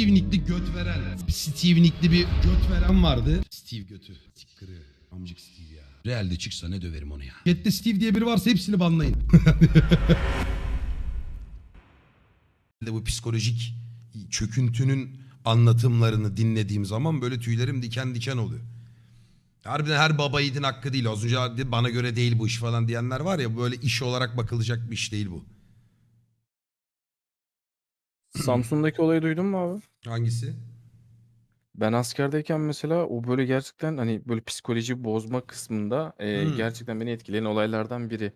Steve Nick'li göt veren. Steve Nick'li bir göt veren vardı. Steve götü. Sikkırı. Amcık Steve ya. Realde çıksa ne döverim onu ya. Chat'te Steve diye biri varsa hepsini banlayın. bu psikolojik çöküntünün anlatımlarını dinlediğim zaman böyle tüylerim diken diken oluyor. Harbiden her baba yiğidin hakkı değil. Az önce bana göre değil bu iş falan diyenler var ya böyle iş olarak bakılacak bir iş değil bu. Samsun'daki olayı duydun mu abi? Hangisi? Ben askerdeyken mesela o böyle gerçekten hani böyle psikoloji bozma kısmında e, Hmm. gerçekten beni etkileyen olaylardan biri.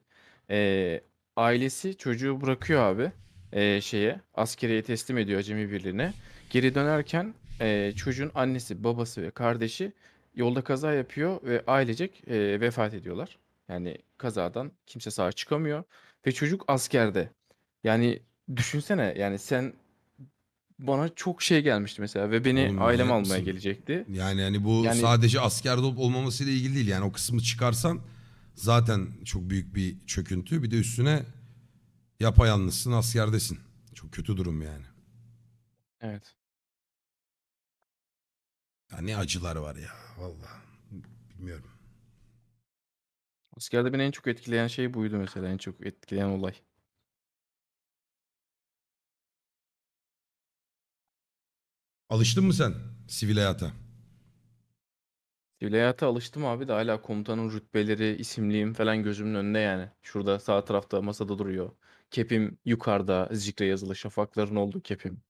E, ailesi çocuğu bırakıyor abi e, şeye askeriye teslim ediyor acemi birliğine. Geri dönerken e, çocuğun annesi, babası ve kardeşi yolda kaza yapıyor ve ailecek e, vefat ediyorlar. Yani kazadan kimse sağ çıkamıyor ve çocuk askerde. Yani düşünsene yani sen bana çok şey gelmişti mesela ve beni Oğlum, ailem almaya mısın? gelecekti. Yani hani bu Yani- sadece askerde olup olmamasıyla ilgili değil. Yani o kısmı çıkarsan zaten çok büyük bir çöküntü. Bir de üstüne yapayalnızsın askerdesin. Çok kötü durum yani. Evet. Ya ne acılar var ya vallahi bilmiyorum. Askerde beni en çok etkileyen şey buydu mesela. En çok etkileyen olay. Alıştın mı sen sivil hayata? Sivil hayata alıştım abi de hala komutanın rütbeleri, isimliğim falan gözümün önünde yani. Şurada sağ tarafta masada duruyor. Kepim yukarıda zikre yazılı şafakların olduğu kepim.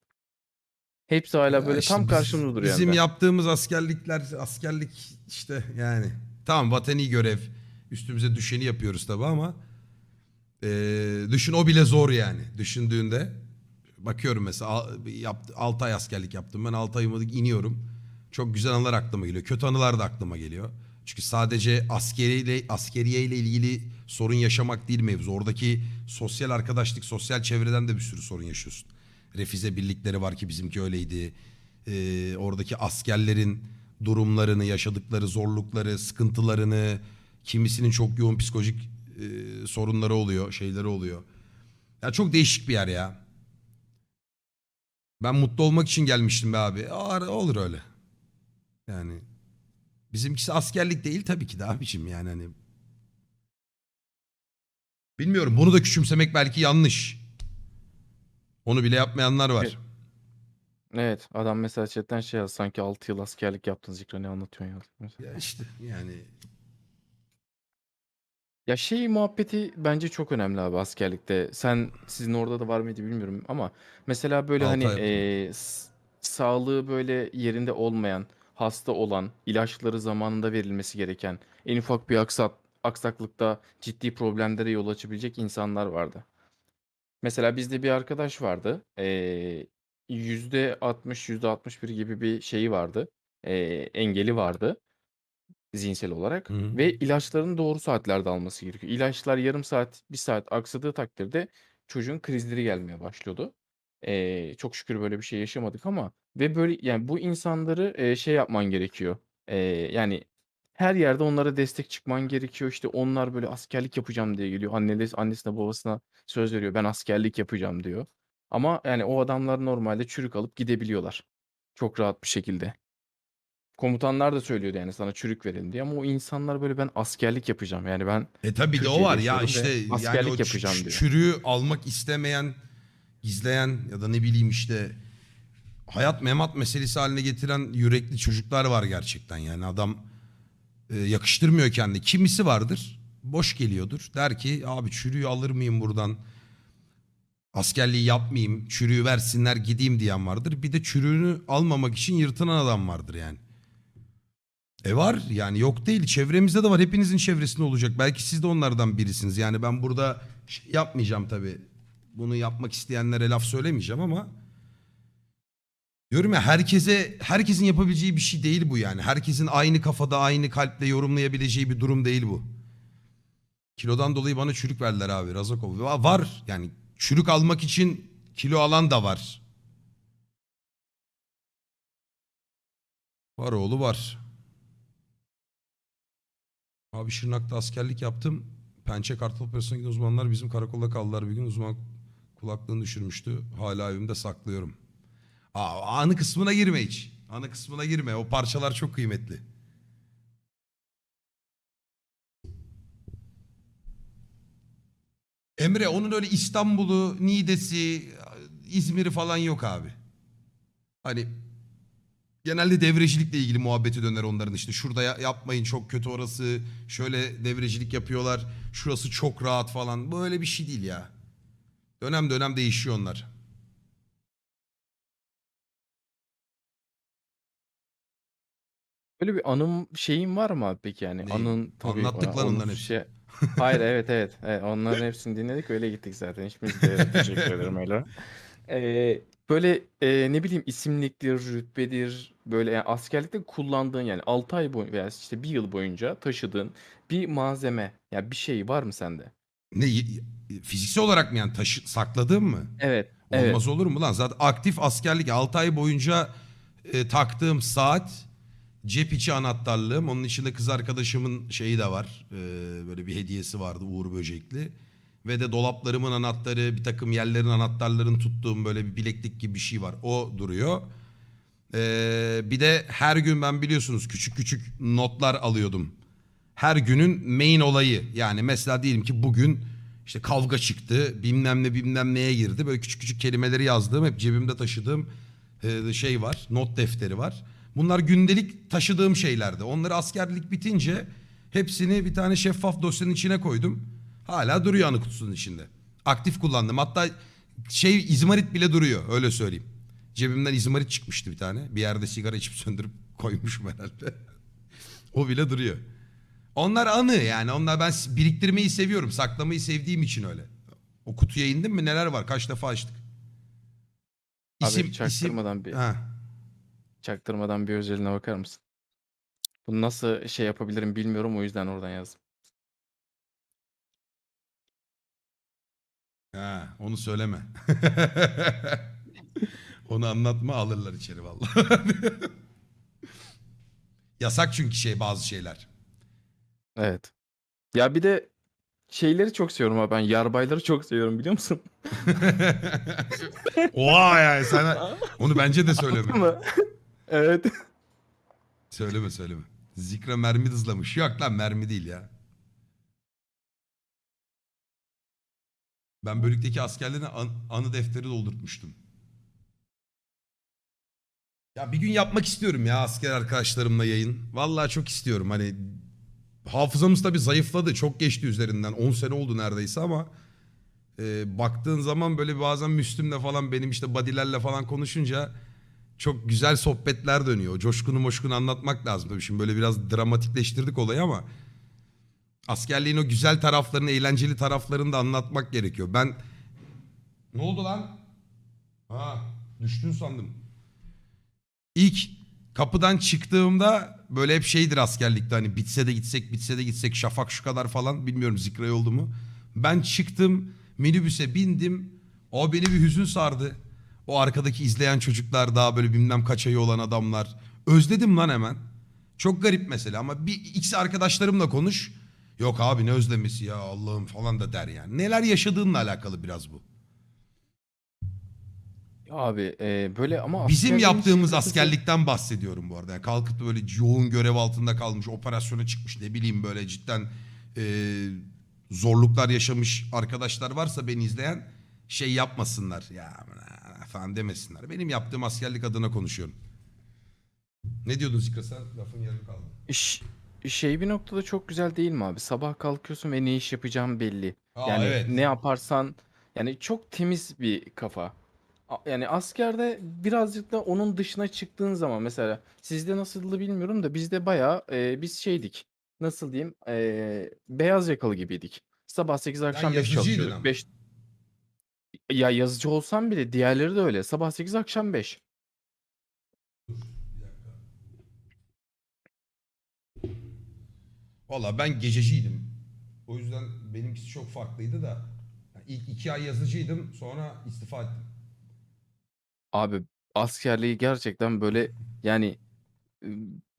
Hepsi hala Ya böyle işte tam biz- karşımda duruyor. Bizim yani. yaptığımız askerlikler askerlik işte yani tamam vatani görev üstümüze düşeni yapıyoruz tabi ama eee, düşün o bile zor yani düşündüğünde bakıyorum mesela yaptı, 6 ay askerlik yaptım. Ben 6 ayımı iniyorum. Çok güzel anılar aklıma geliyor. Kötü anılar da aklıma geliyor. Çünkü sadece askeriyle askeriye ilgili sorun yaşamak değil mevzu. Oradaki sosyal arkadaşlık sosyal çevreden de bir sürü sorun yaşıyorsun. Refize birlikleri var ki bizimki öyleydi. Ee, oradaki askerlerin durumlarını, yaşadıkları zorlukları, sıkıntılarını, kimisinin çok yoğun psikolojik e, sorunları oluyor, şeyleri oluyor. Ya çok değişik bir yer ya. Ben mutlu olmak için gelmiştim be abi. Aa, olur öyle. Yani bizimkisi askerlik değil tabii ki de abicim yani hani. Bilmiyorum bunu da küçümsemek belki yanlış. Onu bile yapmayanlar var. Evet. Evet adam mesela chatten şey yaz sanki 6 yıl askerlik yaptın zikre ne anlatıyorsun ya. Mesela. Ya işte yani Ya şey muhabbeti bence çok önemli abi askerlikte. Sen sizin orada da var mıydı bilmiyorum ama mesela böyle Altı hani ay yaptım. eee, s- sağlığı böyle yerinde olmayan, hasta olan, ilaçları zamanında verilmesi gereken, en ufak bir aksat, aksaklıkta ciddi problemlere yol açabilecek insanlar vardı. Mesela bizde bir arkadaş vardı. Eee %60, %61 gibi bir şeyi vardı. Eee, engeli vardı zihinsel olarak Hı hı. ve ilaçlarını doğru saatlerde alması gerekiyor. İlaçlar yarım saat, bir saat aksadığı takdirde çocuğun krizleri gelmeye başlıyordu. Eee, çok şükür böyle bir şey yaşamadık ama ve böyle yani bu insanları eee, şey yapman gerekiyor. Eee, yani her yerde onlara destek çıkman gerekiyor. İşte onlar böyle askerlik yapacağım diye geliyor. Annesi, annesine babasına söz veriyor. Ben askerlik yapacağım diyor. Ama yani o adamlar normalde çürük alıp gidebiliyorlar. Çok rahat bir şekilde. Komutanlar da söylüyordu yani sana çürük verelim diye ama o insanlar böyle ben askerlik yapacağım. Yani ben E tabii de o Türkiye'de var ya yaşıyorum işte ve yani askerlik o yapacağım diyor. çürüğü almak istemeyen, gizleyen ya da ne bileyim işte hayat memat meselesi haline getiren yürekli çocuklar var gerçekten yani adam e, yakıştırmıyor kendi. Kimisi vardır boş geliyordur der ki abi çürüğü alır mıyım buradan askerliği yapmayayım çürüğü versinler gideyim diyen vardır. Bir de çürüğünü almamak için yırtınan adam vardır yani. E var yani yok değil. Çevremizde de var. Hepinizin çevresinde olacak. Belki siz de onlardan birisiniz. Yani ben burada şey yapmayacağım tabii. Bunu yapmak isteyenlere laf söylemeyeceğim ama diyorum ya herkese herkesin yapabileceği bir şey değil bu yani. Herkesin aynı kafada aynı kalple yorumlayabileceği bir durum değil bu. Kilodan dolayı bana çürük verdiler abi Razakov. Va- var yani. Çürük almak için kilo alan da var. Var oğlu var. Abi Şırnak'ta askerlik yaptım. Pençe Kartal Operasyonu giden uzmanlar bizim karakolda kaldılar bir gün. Uzman kulaklığını düşürmüştü. Hala evimde saklıyorum. Aa, anı kısmına girme hiç. Anı kısmına girme. O parçalar çok kıymetli. Emre onun öyle İstanbul'u, Niğde'si, İzmir'i falan yok abi. Hani genelde devrecilikle ilgili muhabbeti döner onların işte. Şurada ya- yapmayın çok kötü orası. Şöyle devrecilik yapıyorlar. Şurası çok rahat falan. Böyle bir şey değil ya. Dönem dönem değişiyor onlar. Böyle bir anım şeyin var mı abi peki yani? Neyi? Anın tabii Anlattık o- lan onların hepsini. şey- Hayır evet evet. evet onların hepsini dinledik öyle gittik zaten. Hiçbiriniz de teşekkür ederim öyle. Ee, böyle e, ne bileyim isimliktir, rütbedir, böyle yani askerlikte kullandığın yani 6 ay boyunca veya işte bir yıl boyunca taşıdığın bir malzeme ya bir şey var mı sende? Ne y- fiziksel olarak mı yani taşı, sakladığım mı? Evet. Evet. Olmaz olur mu lan? Zaten aktif askerlik 6 ay boyunca e, taktığım saat, cep içi anahtarlığım. Onun içinde kız arkadaşımın şeyi de var. E, böyle bir hediyesi vardı Uğur Böcekli. Ve de dolaplarımın anahtarı, bir takım yerlerin anahtarlarını tuttuğum böyle bir bileklik gibi bir şey var. O duruyor. E, bir de her gün ben biliyorsunuz küçük küçük notlar alıyordum. Her günün main olayı. Yani mesela diyelim ki bugün işte kavga çıktı, bilmem ne bilmem neye girdi. Böyle küçük küçük kelimeleri yazdığım, hep cebimde taşıdığım e, şey var. Not defteri var. Bunlar gündelik taşıdığım şeylerdi. Onları askerlik bitince hepsini bir tane şeffaf dosyanın içine koydum. Hala duruyor anı kutusunun içinde. Aktif kullandım. Hatta şey izmarit bile duruyor öyle söyleyeyim. Cebimden izmarit çıkmıştı bir tane. Bir yerde sigara içip söndürüp koymuşum herhalde. o bile duruyor. Onlar anı yani. Onlar ben biriktirmeyi seviyorum. Saklamayı sevdiğim için öyle. O kutuya indim mi neler var? Kaç defa açtık. Abi çaktırmadan bir Ha. çaktırmadan bir özeline bakar mısın? Bunu nasıl şey yapabilirim bilmiyorum o yüzden oradan yazdım. Ha, onu söyleme. onu anlatma alırlar içeri vallahi. Yasak çünkü şey bazı şeyler. Evet. Ya bir de şeyleri çok seviyorum abi ben yarbayları çok seviyorum biliyor musun? Oha yani sen onu bence de söyleme. Evet. söyleme söyleme. Zikra mermi hızlamış. Yok lan mermi değil ya. Ben bölükteki askerlerine an- anı defteri doldurtmuştum. Ya bir gün yapmak istiyorum ya asker arkadaşlarımla yayın. Vallahi çok istiyorum. Hani hafızamız tabii zayıfladı. Çok geçti üzerinden. 10 sene oldu neredeyse ama e, baktığın zaman böyle bazen Müslüm'le falan benim işte badilerle falan konuşunca çok güzel sohbetler dönüyor. Coşkunu moşkunu anlatmak lazım tabii. Şimdi böyle biraz dramatikleştirdik olayı ama askerliğin o güzel taraflarını, eğlenceli taraflarını da anlatmak gerekiyor. Ben ne oldu lan? Ha, düştün sandım. İlk kapıdan çıktığımda böyle hep şeydir askerlikte hani bitse de gitsek bitse de gitsek şafak şu kadar falan bilmiyorum zikray oldu mu. Ben çıktım minibüse bindim o beni bir hüzün sardı. O arkadaki izleyen çocuklar daha böyle bilmem kaç ayı olan adamlar. Özledim lan hemen. Çok garip mesela ama bir ikisi arkadaşlarımla konuş. Yok abi ne özlemesi ya Allah'ım falan da der yani. Neler yaşadığınla alakalı biraz bu. Abi e, böyle ama Bizim askerliğin yaptığımız sıkıntısı- askerlikten bahsediyorum bu arada. Yani kalkıp böyle yoğun görev altında kalmış, operasyona çıkmış ne bileyim böyle cidden e, zorluklar yaşamış arkadaşlar varsa beni izleyen şey yapmasınlar. Ya aman falan demesinler. Benim yaptığım askerlik adına konuşuyorum. Ne diyordun Zikra sen? Lafın yarım kaldı. İş, şey bir noktada çok güzel değil mi abi? Sabah kalkıyorsun ve ne iş yapacağım belli. Aa, Yani evet. ne yaparsan yani çok temiz bir kafa. A- Yani askerde birazcık da onun dışına çıktığın zaman mesela sizde nasıldı bilmiyorum da bizde bayağı e, biz şeydik. Nasıl diyeyim? E, beyaz yakalı gibiydik. Sabah 8 akşam 5 yazıcıydın çalışıyorduk. ama. 5 Ya yazıcı olsam bile diğerleri de öyle. Sabah 8 akşam 5. Valla ben gececiydim. O yüzden benimkisi çok farklıydı da. Yani ilk iki ay yazıcıydım sonra istifa ettim. Abi askerliği gerçekten böyle yani e,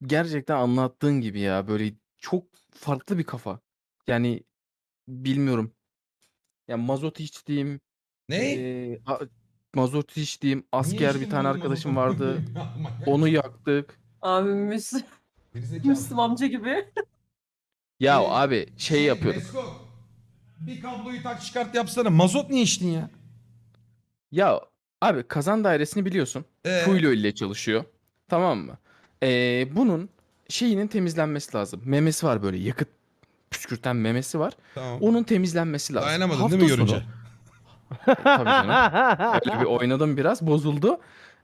gerçekten anlattığın gibi ya böyle çok farklı bir kafa. Yani bilmiyorum. Ya mazot içtiğim Ne? e, a- mazot içtiğim Niye asker bir içtin tane oğlum arkadaşım vardı. Onu yaktık. Abi Müslüm, Gerizekalı. Müslüm amca gibi. Ya Şey- abi şey yapıyorduk. Mesko, Bir kabloyu tak çıkart yapsana. Mazot niye içtin ya? Ya abi kazan dairesini biliyorsun. Ee, Fuilo ile çalışıyor. Tamam mı? Ee, bunun şeyinin temizlenmesi lazım. Memesi var böyle yakıt püskürten memesi var. Tamam. Onun temizlenmesi lazım. Dayanamadın Hafta değil mi sonu- görünce? Tabii canım. Öyle bir oynadım biraz bozuldu.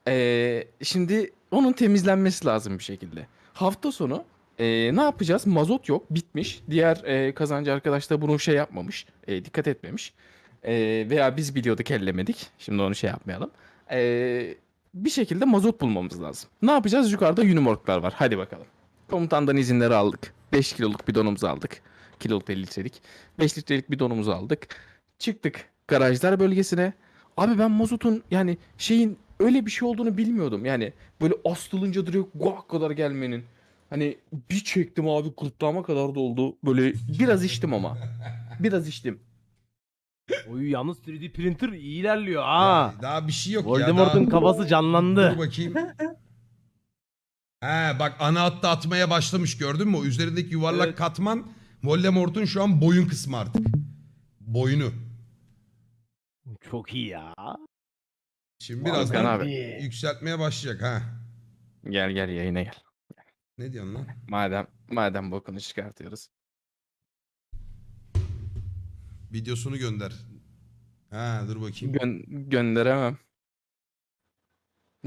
Ee, şimdi onun temizlenmesi lazım bir şekilde. Hafta sonu e, ne yapacağız? Mazot yok bitmiş. Diğer e, kazancı arkadaş da bunu şey yapmamış. e, dikkat etmemiş. E, veya biz biliyorduk ellemedik. Şimdi onu şey yapmayalım. E, bir şekilde mazot bulmamız lazım. Ne yapacağız? Yukarıda unimorklar var. Hadi bakalım. Komutandan izinleri aldık. 5 kiloluk bidonumuzu aldık. Kiloluk 50 litrelik. 5 litrelik bidonumuzu aldık. Çıktık garajlar bölgesine. Abi ben mazotun yani şeyin öyle bir şey olduğunu bilmiyordum. Yani böyle astılınca direkt guak kadar gelmenin. Hani bir çektim abi gırtlağıma kadar doldu. Böyle biraz içtim ama. Biraz içtim. Oyu yalnız 3D printer iyi ilerliyor ha. Ya, daha bir şey yok Voldemort'un ya. Daha... kafası canlandı. Dur bakayım. He bak ana hattı atmaya başlamış gördün mü? O üzerindeki yuvarlak Evet. katman Voldemort'un şu an boyun kısmı artık. Boynu. Çok iyi ya. Şimdi Volkan birazdan abi. yükseltmeye başlayacak ha. Gel gel yayına gel. Ne diyorsun lan? Madem madem bokunu çıkartıyoruz. Videosunu gönder. Ha dur bakayım. Gön- gönderemem.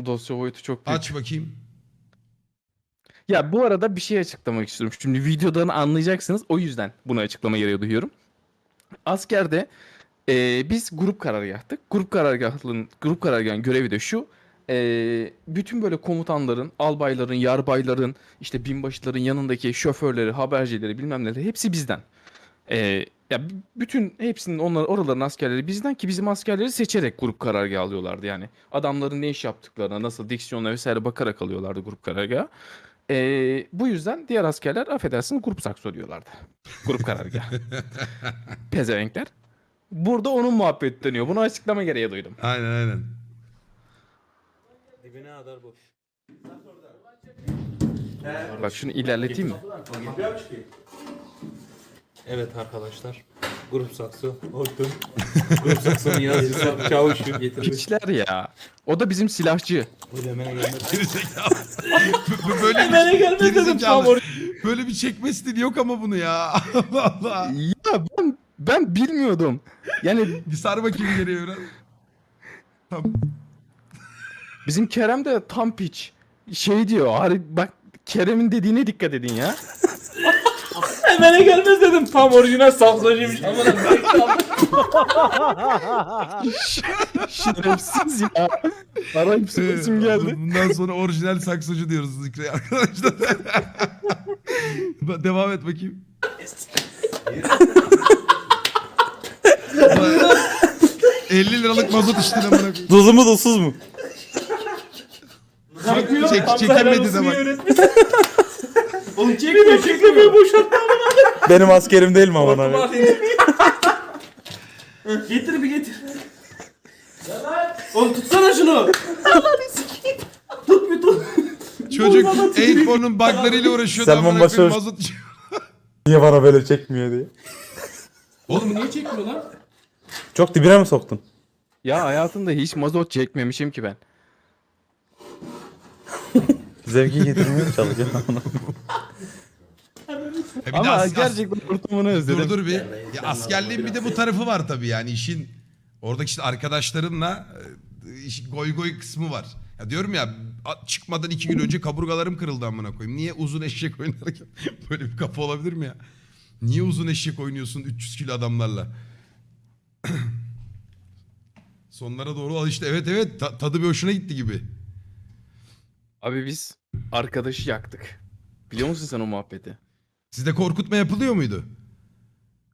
Dosya boyutu çok büyük. Aç bakayım. Ya bu arada bir şey açıklamak istiyorum. Şimdi videodan anlayacaksınız. O yüzden bunu açıklama gereği duyuyorum. Askerde eee, biz grup karargahtık. Grup karargahının grup karargahın görevi de şu. Eee, bütün böyle komutanların, albayların, yarbayların, işte binbaşıların yanındaki şoförleri, habercileri, bilmem neleri hepsi bizden. Eee, ya bütün hepsinin onlar oraların askerleri bizden ki bizim askerleri seçerek grup karargahı alıyorlardı yani. Adamların ne iş yaptıklarına, nasıl diksiyonuna vesaire bakarak alıyorlardı grup karargahı. Ee, bu yüzden diğer askerler affedersin grup sakso diyorlardı. Grup karargahı. Pezevenkler. Burada onun muhabbeti dönüyor. Bunu açıklama gereği duydum. Aynen aynen. Kadar boş. Bak şunu ilerleteyim mi? Evet arkadaşlar. Grup saksı, hortum. Grup saksının yazıcısı, çavuşu getirmiş. Piçler ya. O da bizim silahçı. Bu demene gelmez. Gerizekalı. Bu- böyle Demene bir, gelmez dedim gerizekalı. tam Böyle bir çekme stili yok ama bunu ya. Allah Allah. Ya ben ben bilmiyordum. Yani Bir sar bakayım geriye biraz. Tamam. Bizim Kerem de tam piç. Şey diyor. Hari bak Kerem'in dediğine dikkat edin ya. Demene gelmez dedim. Tam orijinal saksıcıymış. Aman Şerefsiz ya. Arayıp söylesim geldi. Bundan sonra orijinal saksocu diyoruz Zikre'ye arkadaşlar. Devam et bakayım. Ulan, 50 liralık mazot içtin amına koyayım. Tuzlu mu tuzsuz mu? Çek, çekilmedi de bak. Oğlum çekmiyor çekmiyor boşaltma Benim askerim değil mi aman abi? getir bir getir. Oğlum tutsana şunu. tut bir tut. Çocuk Eightborn'un buglarıyla uğraşıyordu Selman amına koyayım Başar- mazot. Niye bana böyle çekmiyor diye. Oğlum Niye çekmiyor lan? Çok dibine mi soktun? Ya hayatımda hiç mazot çekmemişim ki ben. Zevki getirmeye çalışıyor. E bir de Ama as- as- gerçekten ortamını özledim. Dur dur bir. Ya askerliğin bir de bu tarafı var tabii yani işin oradaki işte arkadaşlarınla e, iş- goy goy kısmı var. Ya diyorum ya a- çıkmadan iki gün önce kaburgalarım kırıldı amına koyayım. Niye uzun eşek oynarken böyle bir kafa olabilir mi ya? Niye uzun eşek oynuyorsun 300 kilo adamlarla? Sonlara doğru al işte evet evet ta- tadı bir hoşuna gitti gibi. Abi biz arkadaşı yaktık. Biliyor musun sen o muhabbeti? Sizde korkutma yapılıyor muydu?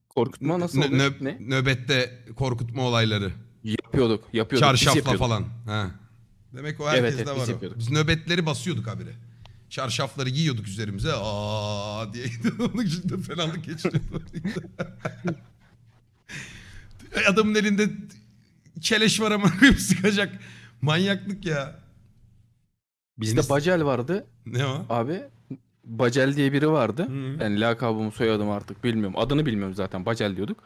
Korkutma nasıl Nö- oluyor? nö- ne? Nöbette korkutma olayları. Yapıyorduk. Yapıyorduk. biz Çarşafla yapıyorduk. falan. Ha. Demek o herkeste evet, biz var o. yapıyorduk. Biz nöbetleri basıyorduk habire. Çarşafları giyiyorduk üzerimize. Aa diye onun için fenalık geçiriyordu. Adamın elinde keleş var ama koyup sıkacak. Manyaklık ya. Bizde Deniz- Bacel vardı Ne o? abi. Bacel diye biri vardı. Hı. Ben lakabımı soyadımı artık bilmiyorum. Adını bilmiyorum zaten. Bacel diyorduk.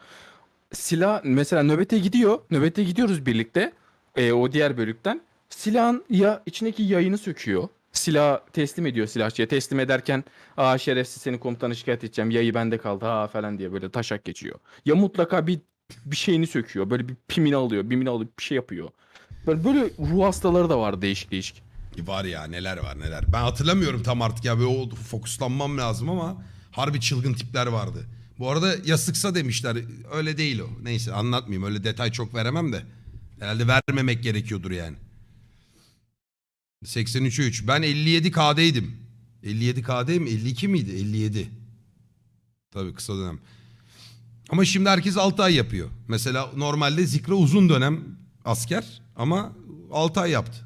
Silah mesela nöbete gidiyor. Nöbete gidiyoruz birlikte. Ee, o diğer bölükten. Silahın ya içindeki yayını söküyor. Silah teslim ediyor silahçıya. Teslim ederken aa şerefsiz seni komutanı şikayet edeceğim. Yayı bende kaldı ha falan diye böyle taşak geçiyor. Ya mutlaka bir bir şeyini söküyor. Böyle bir pimini alıyor. Bimini alıp bir şey yapıyor. Böyle, böyle ruh hastaları da var değişik değişik. Var ya neler var neler. Ben hatırlamıyorum tam artık ya böyle o fokuslanmam lazım ama harbi çılgın tipler vardı. Bu arada ya sıksa demişler. Öyle değil o. Neyse anlatmayayım. Öyle detay çok veremem de. Herhalde vermemek gerekiyordur yani. 83'e 3. Ben 57 KD'ydim. 57 KD mi? 52 miydi? 57. Tabii kısa dönem. Ama şimdi herkes 6 ay yapıyor. Mesela normalde Zikra uzun dönem asker ama 6 ay yaptı.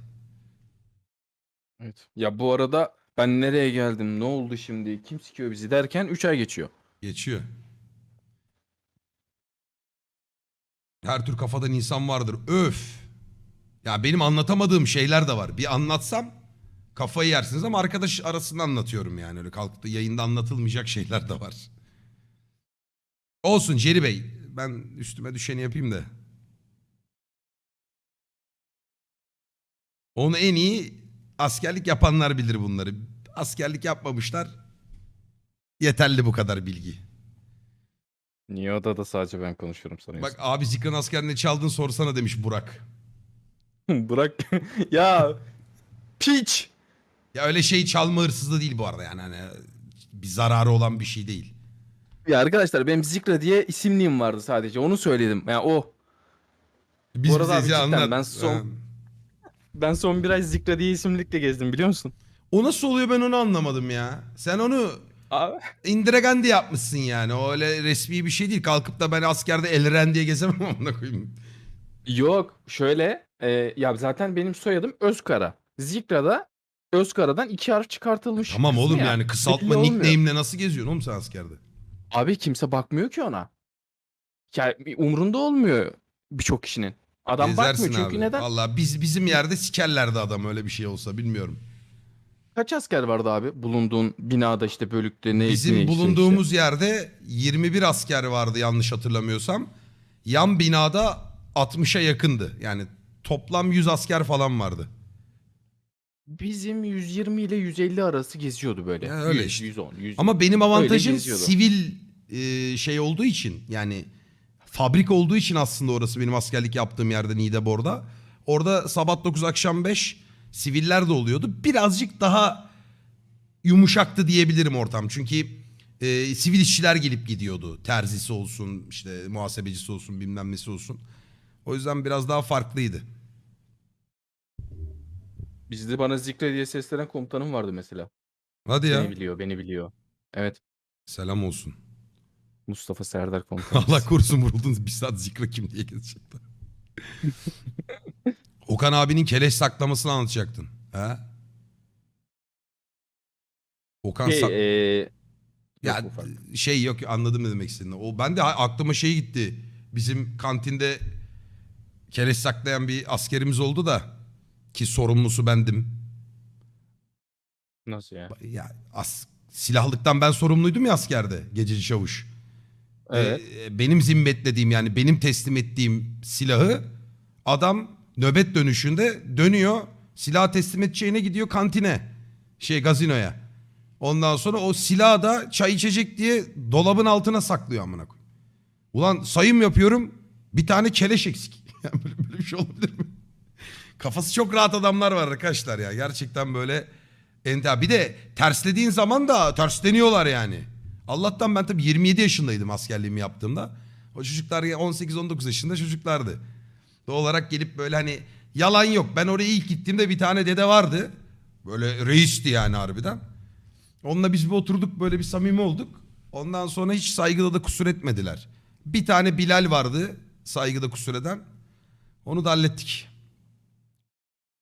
Evet. Ya bu arada ben nereye geldim, ne oldu şimdi, kim sikiyor bizi derken 3 ay geçiyor. Geçiyor. Her tür kafadan insan vardır. Öf. Ya benim anlatamadığım şeyler de var. Bir anlatsam kafayı yersiniz ama arkadaş arasında anlatıyorum yani. Öyle kalkıp da yayında anlatılmayacak şeyler de var. Olsun Ceri Bey. Ben üstüme düşeni yapayım da. Onu en iyi askerlik yapanlar bilir bunları. Askerlik yapmamışlar. Yeterli bu kadar bilgi. Niye odada sadece ben konuşuyorum sanıyorsun? Bak abi Zikra'nın askerine çaldın sorsana demiş Burak. Bırak. ya piç. Ya öyle şey çalma hırsızlığı değil bu arada yani hani bir zararı olan bir şey değil. Ya arkadaşlar benim Zikra diye isimliğim vardı sadece. Onu söyledim. Ya o. Biz Bu arada bizeyiz abi cidden anlat. ben son-. Ben son bir ay Zikra diye isimlikle gezdim biliyor musun? O nasıl oluyor ben onu anlamadım ya. Sen onu Abi. Indira Gandhi yapmışsın yani. O öyle resmi bir şey değil. Kalkıp da ben askerde Elren diye gezemem amına koyayım. Yok şöyle. e, ya zaten benim soyadım Özkara. Zikra'da Özkara'dan iki harf çıkartılmış. Tamam kısmı oğlum ya. yani Belli kısaltma olmuyor. nickname'le nasıl geziyorsun oğlum sen askerde? Abi kimse bakmıyor ki ona. Ya umrunda olmuyor birçok kişinin. Adam Gezersin bakmıyor çünkü abi. neden? Valla biz bizim yerde sikerlerdi adam öyle bir şey olsa bilmiyorum. Kaç asker vardı abi bulunduğun binada işte bölükte ne Bizim neyse bulunduğumuz yerde 21 asker vardı yanlış hatırlamıyorsam. Yan binada 60'a yakındı. Yani toplam 100 asker falan vardı. Bizim 120 ile 150 arası geziyordu böyle. Ya öyle 100, işte. 110, 100. Ama benim avantajım sivil e, şey olduğu için yani fabrik olduğu için aslında orası benim askerlik yaptığım yerde Niğdebor'da. Orada sabah 9 akşam 5 siviller de oluyordu. Birazcık daha yumuşaktı diyebilirim ortam. Çünkü e, sivil işçiler gelip gidiyordu. Terzisi olsun, işte muhasebecisi olsun, bilmem nesi olsun. O yüzden biraz daha farklıydı. Bizde bana Zikre diye seslenen komutanım vardı mesela. Hadi ya. Beni biliyor, beni biliyor. Evet. Selam olsun. Mustafa Serdar komutanım. Allah korusun vuruldun bir saat zikra kim diye gezecekler. Okan abinin keleş saklamasını anlatacaktın. He? Okan Şey, sak- eee, ya yok ufak. şey yok anladım ne demek istediğini. O ben de ha- aklıma şey gitti. Bizim kantinde keleş saklayan bir askerimiz oldu da ki sorumlusu bendim. Nasıl ya? Ya as- silahlıktan ben sorumluydum ya askerde gececi çavuş. Evet. Ee, benim zimmetlediğim yani benim teslim ettiğim silahı adam nöbet dönüşünde dönüyor silah teslim edeceğine gidiyor kantine şey gazinoya. Ondan sonra o silahı da çay içecek diye dolabın altına saklıyor amına koyayım. Ulan sayım yapıyorum bir tane keleş eksik. Yani böyle, böyle bir şey olabilir mi? Kafası çok rahat adamlar var arkadaşlar ya. Gerçekten böyle enta. Bir de terslediğin zaman da tersleniyorlar yani. Allah'tan ben tabii 27 yaşındaydım askerliğimi yaptığımda. O çocuklar 18-19 yaşında çocuklardı. Doğal olarak gelip böyle hani yalan yok. Ben oraya ilk gittiğimde bir tane dede vardı. Böyle reisti yani harbiden. Onunla biz bir oturduk böyle bir samimi olduk. Ondan sonra hiç saygıda da kusur etmediler. Bir tane Bilal vardı saygıda kusur eden. Onu da hallettik.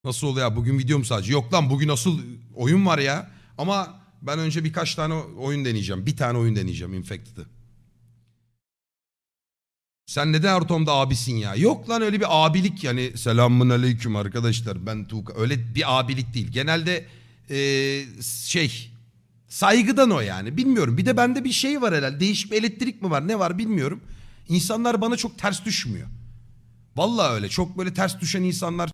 Nasıl oluyor ya? Bugün videom sadece. Yok lan bugün asıl oyun var ya. Ama ben önce birkaç tane oyun deneyeceğim. Bir tane oyun deneyeceğim Infected'ı. Sen neden ortamda abisin ya? Yok lan öyle bir abilik yani selamun aleyküm arkadaşlar ben Tuğka. Öyle bir abilik değil. Genelde eee, şey saygıdan o yani bilmiyorum. Bir de bende bir şey var herhalde değişik bir elektrik mi var ne var bilmiyorum. İnsanlar bana çok ters düşmüyor. Vallahi öyle çok böyle ters düşen insanlar